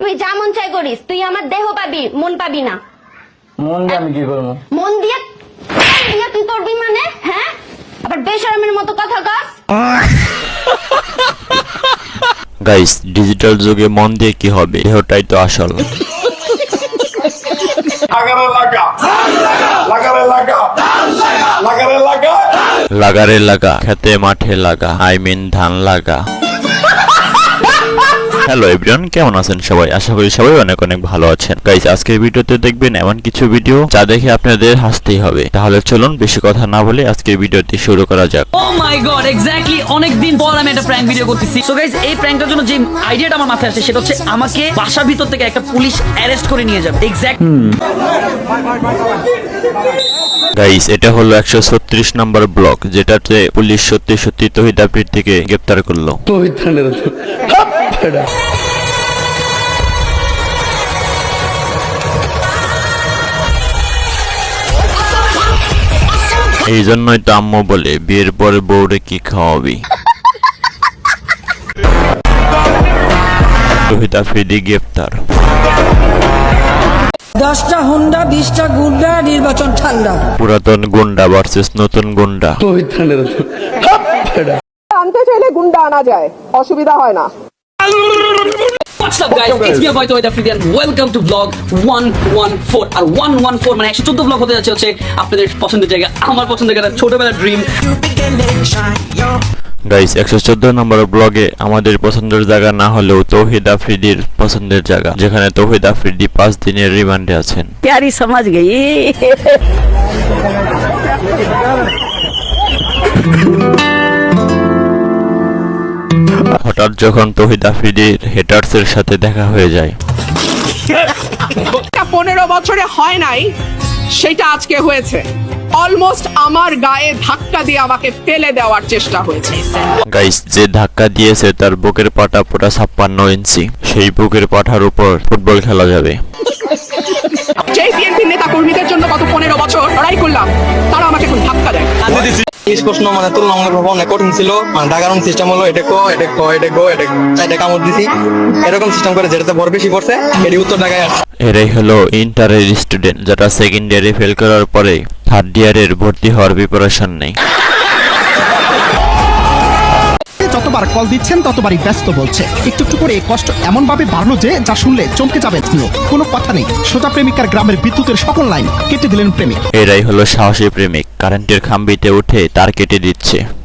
তুই যা মন চাই করিস তুই আমার দেহ পাবি মন পাবি না। মন দিয়ে আমি কি করব? মন দিয়ে দিয়ে তুই করবি মানে হ্যাঁ? আবার বেশরমের মতো কথা কস। গাইস ডিজিটাল যুগে মন দিয়ে কি হবে? দেহটাই তো আসল। লাগারে লাগা। লাগারে লাগা। লাগারে লাগা। লাগারে লাগা খেতে মাঠে লাগা আই মিন ধান লাগা। হ্যালো এভরিওয়ান কেমন আছেন সবাই? আশা করি সবাই অনেক অনেক ভালো আছেন। গাইস আজকের ভিডিওতে দেখবেন এমন কিছু ভিডিও যা দেখে আপনাদের হাসতেই হবে। তাহলে চলুন বেশি কথা না বলে আজকের ভিডিওটি শুরু করা যাক। ও মাই গড এক্স্যাক্টলি অনেক দিন পর আমি একটা প্র্যাঙ্ক ভিডিও করতেছি। সো গাইস এই প্র্যাঙ্কটার জন্য যে আইডিয়াটা আমার মাথায় আসে সেটা হচ্ছে আমাকে বাসার ভিতর থেকে একটা পুলিশ অ্যারেস্ট করে নিয়ে যাবে। এক্স্যাক্ট গাইস এটা হলো একশো ছত্রিশ নম্বর ব্লক যেটাতে পুলিশ সত্যি সত্যি তহিদ থেকে গ্রেপ্তার করল। এই জন্যই তো আম্মু বলে বিয়ের পরে বউরে কি খাওয়াবি? তহিদ আফ্রিদি গ্রেপ্তার। দশটা হুন্ডা বিশটা গুন্ডা নির্বাচন ঠান্ডা। পুরাতন গুন্ডা ভার্সেস নতুন গুন্ডা। আনতে চাইলে গুন্ডা আনা যায় অসুবিধা হয় না। What's up guys it's me boy Tohid Afridi and welcome to blog 114 আর 114 মানে 114 ব্লগ হতে যাচ্ছে হচ্ছে আপনাদের পছন্দের জায়গা আমার পছন্দের জায়গা ছোটবেলার ড্রিম গাইস একশো চোদ্দ নম্বর ব্লগে আমাদের পছন্দের জায়গা না হলেও তৌহিদ আফ্রিদির পছন্দের জায়গা যেখানে তৌহিদ আফ্রিদি পাঁচ দিনের রিমান্ডে আছেন। প্যারি সমাজ গই হঠাৎ যখন তৌহিদ আফ্রিদির হেটার্সের সাথে দেখা হয়ে যায়। পনেরো বছরে হয় নাই সেটা আজকে হয়েছে। অলমোস্ট আমার গায়ে ধাক্কা দিয়ে আমাকে ফেলে দেওয়ার চেষ্টা হয়েছে। গাইস যে ধাক্কা দিয়েছে তার বুকের পাটা পুরা ছাপ্পান্ন ইঞ্চি। সেই বুকের পাঠার উপর ফুটবল খেলা যাবে। যেই বিএনপি নেতা কর্মীদের ইংলিশ প্রশ্ন মানে তুলনামূলক ভাবে অনেক কঠিন ছিল। মানে ডাকারণ সিস্টেম হলো, এটা ক এটা ক এটা গো, এটা এটা কামড় দিছি। এরকম সিস্টেম করে যেটাতে ভর বেশি পড়ছে, এটি উত্তর ঢাকায় আসছে। এরাই হলো ইন্টারের স্টুডেন্ট যারা সেকেন্ড ইয়ারে ফেল করার পরে থার্ড ইয়ারের ভর্তি হওয়ার প্রিপারেশন নেই যতবার কল দিচ্ছেন, ততবারই ব্যস্ত বলছে। একটু একটু করে কষ্ট এমন ভাবে বাড়লো যে, যা শুনলে চমকে যাবে আপনিও কোনো কথা নেই। সোজা প্রেমিকার গ্রামের বিদ্যুতের সকল লাইন কেটে দিলেন প্রেমিক। এরাই হলো সাহসী প্রেমিক। কারেন্টের খাম্বিতে উঠে তার কেটে দিচ্ছে।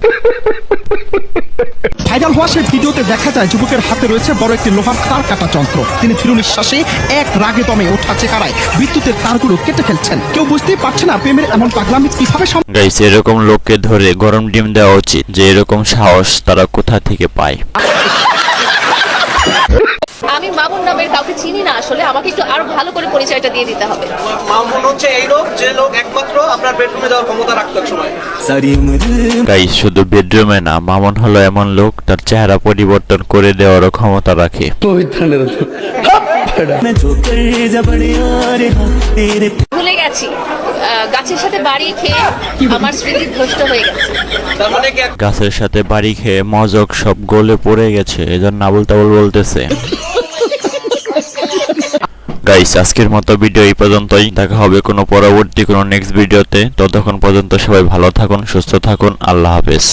ভাইরাল হওয়া সেই ভিডিওতে দেখা যায় যুবকের হাতে রয়েছে বড় একটি লোহার তার কাটা যন্ত্র। তিনি ধীর নিঃশ্বাসে এক রাগে দমে ওঠা চেকারায় বিদ্যুতের তারগুলো কেটে ফেলছেন। কেউ বুঝতেই পারছে না প্রেমের এমন পাগলামি কীভাবে গাইস এরকম লোককে ধরে গরম ডিম দেওয়া উচিত। যে এরকম সাহস তারা কোথা থেকে পায়? আমি মামুন নামের কাউকে চিনি না আসলে আমাকে একটু আরও ভালো করে পরিচয়টা দিয়ে দিতে হবে। মামুন হচ্ছে এই লোক যে লোক একমাত্র আপনার বেডরুমে যাওয়ার ক্ষমতা রাখতো সময়। গাইস শুধু বেডরুমে না মামন হলো এমন লোক তার চেহারা পরিবর্তন করে দেওয়ারও ক্ষমতা রাখে। ভুলে গেছি। গাছের সাথে বাড়ি খেয়ে আমার স্মৃতি ভ্রষ্ট হয়ে গেছে। মানে গাছের সাথে বাড়ি খেয়ে মজক সব গলে পড়ে গেছে এজন্য আবুল তাবুল বলতেছে। গাইস আজকের মতো ভিডিও এই পর্যন্তই। দেখা হবে কোনো পরবর্তী কোনো নেক্সট ভিডিওতে ততক্ষণ পর্যন্ত সবাই ভালো থাকুন, সুস্থ থাকুন। আল্লাহ হাফেজ।